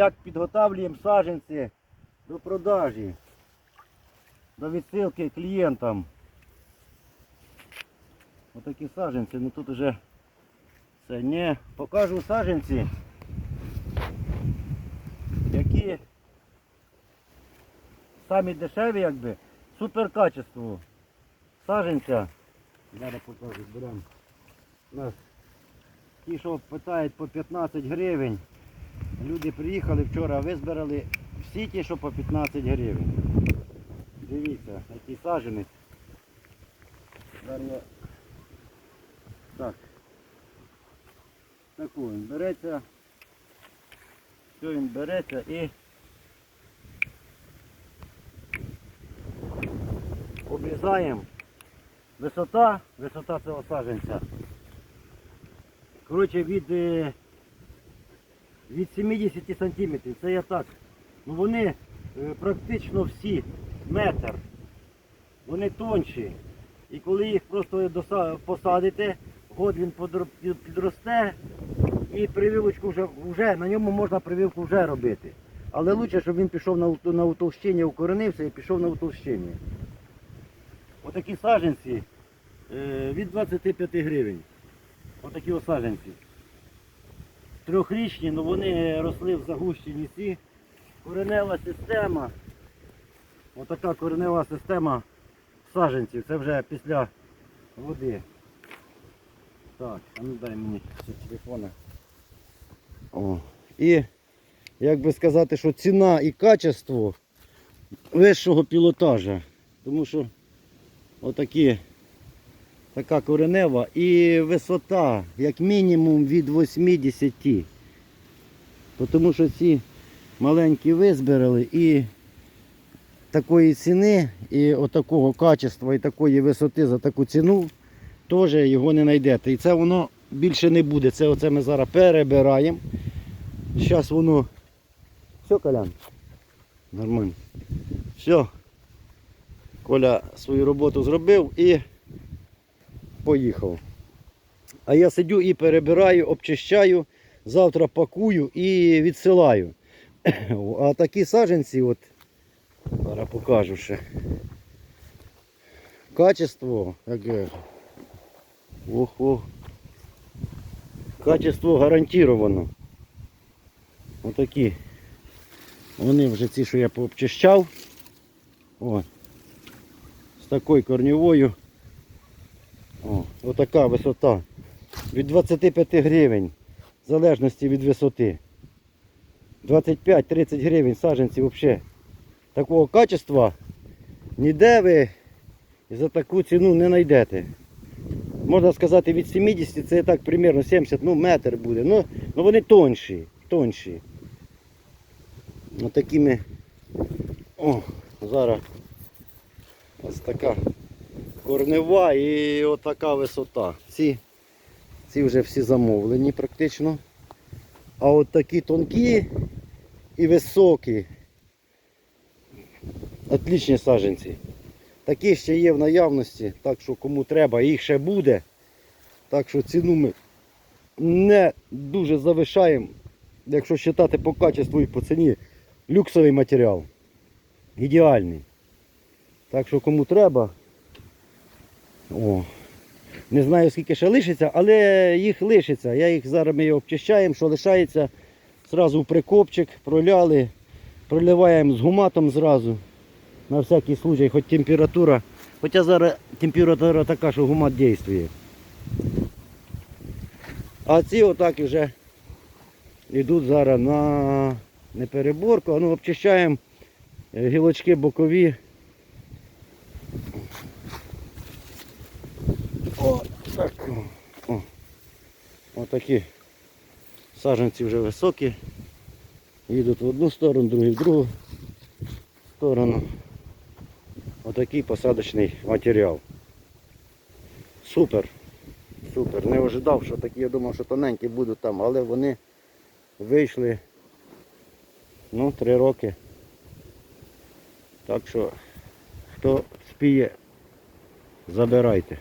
як підготовлюємо саджанці до продажі, до відсилки клієнтам. Отакі саджанці, ну тут уже це не покажу саджанці, які самі дешеві, якби, супер качество саджанця. Зараз покажу, беремо. У нас ті, що питають по 15 гривень. Люди приїхали вчора, визбирали всі ті, що по 15 гривень. Дивіться, який саджанець. Зараз. Так. Таку він береться. Все він береться і обрізаємо. Висота, висота цього саджанця. Коротше, від, е, від 70 сантиметрів. Це я так. Ну вони е, практично всі метр. Вони тонші. І коли їх просто посадите, год він підросте і прививочку вже, вже на ньому можна прививку вже робити. Але краще, щоб він пішов на, на утовщення, укоренився і пішов на утовщення. Отакі саджанці е, від 25 гривень. Отакі ось саджанці. Трьохрічні, але вони росли в загущенні ці. Коренева система. Отака коренева система саджанців. Це вже після води. Так, а ну дай мені телефона. О. І як би сказати, що ціна і качество вищого пілотажа. Тому що отакі така коренева і висота як мінімум від 80. Тому що ці маленькі визбирали і такої ціни, і отакого качества, і такої висоти за таку ціну теж його не знайдете. І це воно більше не буде. Це оце ми зараз перебираємо. Зараз воно. Все, Колян? Нормально. Все. Коля свою роботу зробив і поїхав. А я сидю і перебираю, обчищаю, завтра пакую і відсилаю. А такі саджанці, от, зараз покажу ще. Качество, яке. Ох, ох. Качество гарантировано. Отакі. Вони вже ці, що я пообчищав. О. З такою корневою. Отака висота. Від 25 гривень, в залежності від висоти. 25-30 гривень саджанці взагалі. Такого качества ніде ви за таку ціну не знайдете. Можна сказати від 70 це так примерно 70, ну метр буде. Ну, ну вони тонші, тонші. Отакими. О, зараз ось така корнева і отака висота. Ці, ці вже всі замовлені практично. А от такі тонкі і високі. Отлічні саджанці. Такі ще є в наявності, так що кому треба, їх ще буде. Так що ціну ми не дуже завишаємо, якщо вважати по качеству і по ціні, люксовий матеріал. Ідеальний. Так що кому треба. О. Не знаю скільки ще лишиться, але їх лишиться. Я їх зараз ми обчищаємо, що лишається. Зразу в прикопчик, проляли, проливаємо з гуматом зразу. На всякий случай, хоч температура. Хоча зараз температура така, що гумат дійствує. А ці отак вже йдуть зараз на не переборку, а ну обчищаємо е, гілочки бокові. Так. О. Отакі саджанці вже високі. Їдуть в одну сторону, другі в другу сторону. Отакий посадочний матеріал. Супер. Супер. Не ожидав, що такі, я думав, що тоненькі будуть там, але вони вийшли ну, три роки. Так що, хто спіє, забирайте.